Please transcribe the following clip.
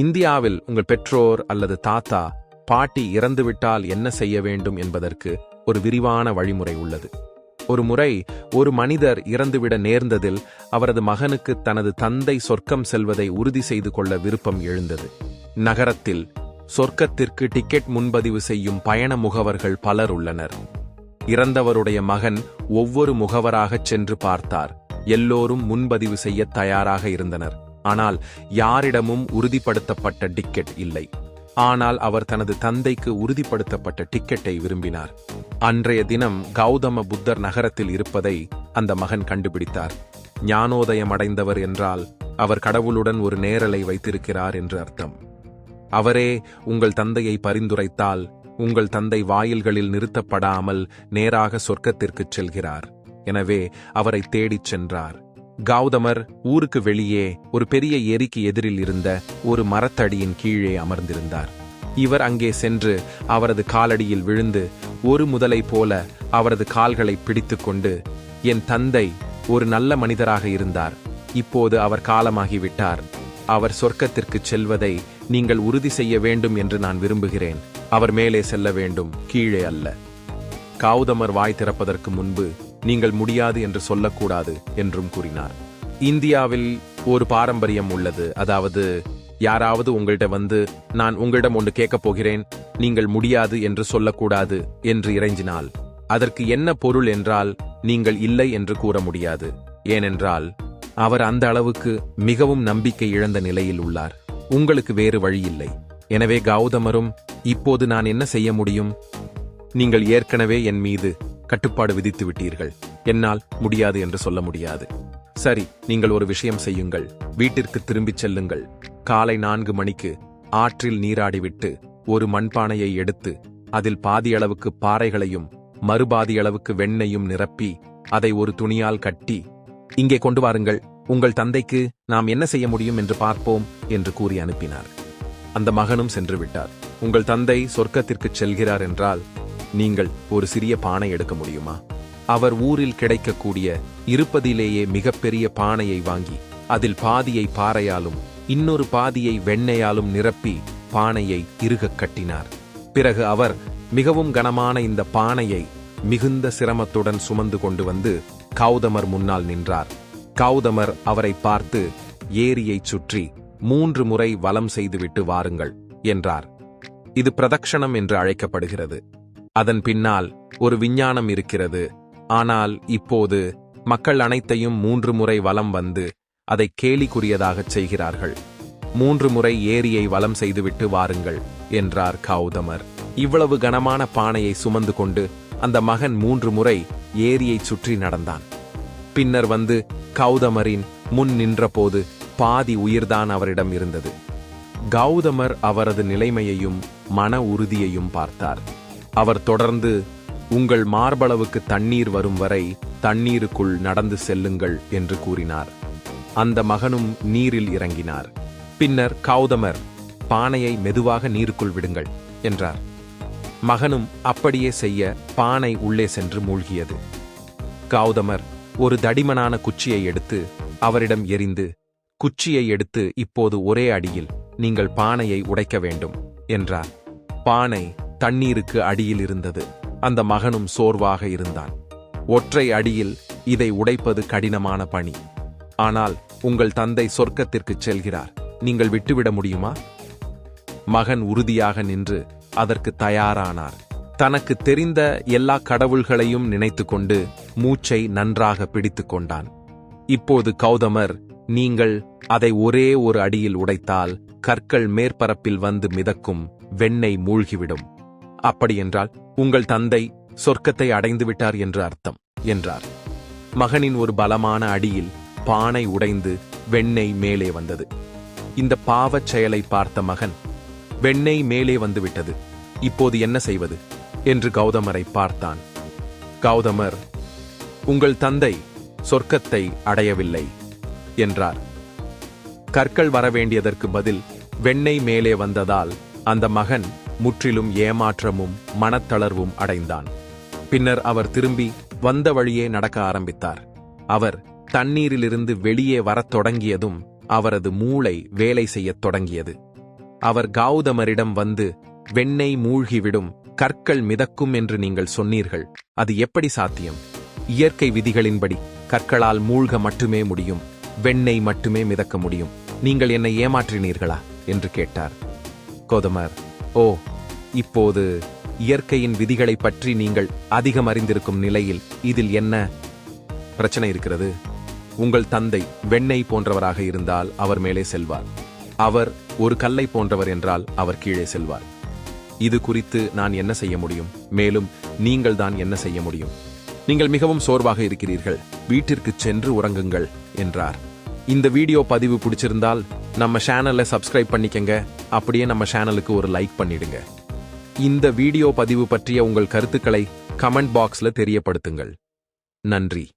இந்தியாவில் உங்கள் பெற்றோர் அல்லது தாத்தா பாட்டி இறந்துவிட்டால் என்ன செய்ய வேண்டும் என்பதற்கு ஒரு விரிவான வழிமுறை உள்ளது. ஒரு முறை ஒரு மனிதர் இறந்துவிட நேர்ந்ததில் அவரது மகனுக்கு தனது தந்தை சொர்க்கம் செல்வதை உறுதி செய்து கொள்ள விருப்பம் எழுந்தது. நகரத்தில் சொர்க்கத்திற்கு டிக்கெட் முன்பதிவு செய்யும் பயண முகவர்கள் பலர் உள்ளனர். இறந்தவருடைய மகன் ஒவ்வொரு முகவராகச் சென்று பார்த்தார். எல்லோரும் முன்பதிவு செய்ய தயாராக இருந்தனர். ஆனால் யாரிடமும் உறுதிப்படுத்தப்பட்ட டிக்கெட் இல்லை. ஆனால் அவர் தனது தந்தைக்கு உறுதிப்படுத்தப்பட்ட டிக்கெட்டை விரும்பினார். அன்றைய தினம் கௌதம புத்தர் நகரத்தில் இருப்பதை அந்த மகன் கண்டுபிடித்தார். ஞானோதயம் அடைந்தவர் என்றால் அவர் கடவுளுடன் ஒரு நேரலை வைத்திருக்கிறார் என்று அர்த்தம். அவரே உங்கள் தந்தையை பரிந்துரைத்தால் உங்கள் தந்தை வாயில்களில் நிறுத்தப்படாமல் நேராக சொர்க்கத்திற்குச் செல்கிறார். எனவே அவரை தேடிச் சென்றார். கௌதமர் ஊருக்கு வெளியே ஒரு பெரிய எரிக்கு எதிரில் இருந்த ஒரு மரத்தடியின் கீழே அமர்ந்திருந்தார். இவர் அங்கே சென்று அவரது காலடியில் விழுந்து ஒரு முதலை போல அவரது கால்களை பிடித்துக்கொண்டு என் தந்தை ஒரு நல்ல மனிதராக இருந்தார். இப்போது அவர் காலமாகிவிட்டார். அவர் சொர்க்கத்திற்குச் செல்வதை நீங்கள் உறுதி செய்ய வேண்டும் என்று நான் விரும்புகிறேன். அவர் மேலே செல்ல வேண்டும் கீழே அல்ல. கௌதமர் வாய் திறப்பதற்கு முன்பு நீங்கள் முடியாது என்று சொல்லக்கூடாது என்றும் கூறினார். இந்தியாவில் ஒரு பாரம்பரியம் உள்ளது. அதாவது யாராவது உங்கள்கிட்ட வந்து நான் உங்களிடம் ஒன்று கேட்கப் போகிறேன் நீங்கள் முடியாது என்று சொல்லக்கூடாது என்று இறைஞ்சினால் அதற்கு என்ன பொருள் என்றால் நீங்கள் இல்லை என்று கூற முடியாது. ஏனென்றால் அவர் அந்த அளவுக்கு மிகவும் நம்பிக்கை இழந்த நிலையில் உள்ளார். உங்களுக்கு வேறு வழி இல்லை. எனவே கௌதமரும் இப்போது நான் என்ன செய்ய முடியும்? நீங்கள் ஏற்கனவே என் மீது கட்டுப்பாடு விதித்து விட்டீர்கள். என்னால் முடியாது என்று சொல்ல முடியாது. சரி நீங்கள் ஒரு விஷயம் செய்யுங்கள். வீட்டிற்கு திரும்பிச் செல்லுங்கள். காலை நான்கு மணிக்கு ஆற்றில் நீராடிவிட்டு ஒரு மண்பானையை எடுத்து அதில் பாதியளவுக்கு பாறைகளையும் மறுபாதியளவுக்கு வெண்ணையும் நிரப்பி அதை ஒரு துணியால் கட்டி இங்கே கொண்டு வாருங்கள். உங்கள் தந்தைக்கு நாம் என்ன செய்ய முடியும் என்று பார்ப்போம் என்று கூறி அனுப்பினார். அந்த மகனும் சென்று விட்டார். உங்கள் தந்தை சொர்க்கத்திற்கு செல்கிறார் என்றால் நீங்கள் ஒரு சிறிய பானை எடுக்க முடியுமா? அவர் ஊரில் கிடைக்கக்கூடிய இருப்பதிலேயே மிகப்பெரிய பானையை வாங்கி அதில் பாதியை பாறையாலும் இன்னொரு பாதியை வெண்ணையாலும் நிரப்பி பானையை இறுகக் கட்டினார். பிறகு அவர் மிகவும் கனமான இந்த பானையை மிகுந்த சிரமத்துடன் சுமந்து கொண்டு வந்து கௌதமர் முன்னால் நின்றார். கௌதமர் அவரை பார்த்து ஏரியைச் சுற்றி மூன்று முறை வலம் செய்துவிட்டு வாருங்கள் என்றார். இது பிரதக்ஷணம் என்று அழைக்கப்படுகிறது. அதன் பின்னால் ஒரு விஞ்ஞானம் இருக்கிறது. ஆனால் இப்போது மக்கள் அனைத்தையும் மூன்று முறை வலம் வந்து அதை கேலிக்குரியதாகச் செய்கிறார்கள். மூன்று முறை ஏரியை வலம் செய்துவிட்டு வாருங்கள் என்றார் கௌதமர். இவ்வளவு கனமான பானையை சுமந்து கொண்டு அந்த மகன் மூன்று முறை ஏரியை சுற்றி நடந்தான். பின்னர் வந்து கௌதமரின் முன் நின்றபோது பாதி உயிர்தான் அவரிடம் இருந்தது. கௌதமர் அவரது நிலைமையையும் மன உறுதியையும் பார்த்தார். அவர் தொடர்ந்து உங்கள் மார்பளவுக்கு தண்ணீர் வரும் வரை தண்ணீருக்குள் நடந்து செல்லுங்கள் என்று கூறினார். அந்த மகனும் நீரில் இறங்கினார். பின்னர் கௌதமர் பானையை மெதுவாக நீருக்குள் விடுங்கள் என்றார். மகனும் அப்படியே செய்ய பானை உள்ளே சென்று மூழ்கியது. கௌதமர் ஒரு தடிமனான குச்சியை எடுத்து அவரிடம் எரிந்து குச்சியை எடுத்து இப்போது ஒரே அடியில் நீங்கள் பானையை உடைக்க வேண்டும் என்றார். பானை தண்ணீருக்கு அடியில் இருந்தது. அந்த மகனும் சோர்வாக இருந்தான். ஒற்றை அடியில் இதை உடைப்பது கடினமான பணி. ஆனால் உங்கள் தந்தை சொர்க்கத்திற்குச் செல்கிறார். நீங்கள் விட்டுவிட முடியுமா? மகன் உறுதியாக நின்று அதற்கு தயாரானார். தனக்கு தெரிந்த எல்லா கடவுள்களையும் நினைத்துக்கொண்டு மூச்சை நன்றாக பிடித்துக் கொண்டான். இப்போது கௌதமர் நீங்கள் அதை ஒரே ஒரு அடியில் உடைத்தால் கற்கள் மேற்பரப்பில் வந்து மிதக்கும் வெண்ணெய் மூழ்கிவிடும். அப்படியென்றால் உங்கள் தந்தை சொர்க்கத்தை அடைந்து விட்டார் என்று அர்த்தம் என்றார். மகனின் ஒரு பலமான அடியில் பானை உடைந்து வெண்ணெய் மேலே வந்தது. இந்த பாவச் செயலை பார்த்த மகன் வெண்ணெய் மேலே வந்துவிட்டது இப்போது என்ன செய்வது? என்று கௌதமரை பார்த்தான். கௌதமர் உங்கள் தந்தை சொர்க்கத்தை அடையவில்லை என்றார். கற்கள் வரவேண்டியதற்கு பதில் வெண்ணெய் மேலே வந்ததால் அந்த மகன் முற்றிலும் ஏமாற்றமும் மனத்தளர்வும் அடைந்தான். பின்னர் அவர் திரும்பி வந்த வழியே நடக்க ஆரம்பித்தார். அவர் தண்ணீரிலிருந்து வெளியே வரத் தொடங்கியதும் அவரது மூளை வேலை செய்யத் தொடங்கியது. அவர் கௌதமரிடம் வந்து வெண்ணெய் மூழ்கிவிடும் கற்கள் மிதக்கும் என்று நீங்கள் சொன்னீர்கள். அது எப்படி சாத்தியம்? இயற்கை விதிகளின்படி கற்களால் மூழ்க மட்டுமே முடியும் வெண்ணெய் மட்டுமே மிதக்க முடியும். நீங்கள் என்னை ஏமாற்றினீர்களா? என்று கேட்டார். கோதமர் ஓ இப்போது இயற்கையின் விதிகளைப் பற்றி நீங்கள் அதிகம் அறிந்திருக்கும் நிலையில் இதில் என்ன பிரச்சனை இருக்கிறது? உங்கள் தந்தை வெண்ணெய் போன்றவராக இருந்தால் அவர் மேலே செல்வார். அவர் ஒரு கல்லை போன்றவர் என்றால் அவர் கீழே செல்வார். இது குறித்து நான் என்ன செய்ய முடியும்? மேலும் நீங்கள் தான் என்ன செய்ய முடியும்? நீங்கள் மிகவும் சோர்வாக இருக்கிறீர்கள். வீட்டிற்கு சென்று உறங்குங்கள் என்றார். இந்த வீடியோ பதிவு பிடிச்சிருந்தால் நம்ம சேனலை சப்ஸ்கிரைப் பண்ணிக்கங்க. அப்படியே நம்ம சேனலுக்கு ஒரு லைக் பண்ணிடுங்க. இந்த வீடியோ பதிவு பற்றிய உங்கள் கருத்துக்களை கமெண்ட் பாக்ஸ்ல தெரியப்படுத்துங்கள். நன்றி.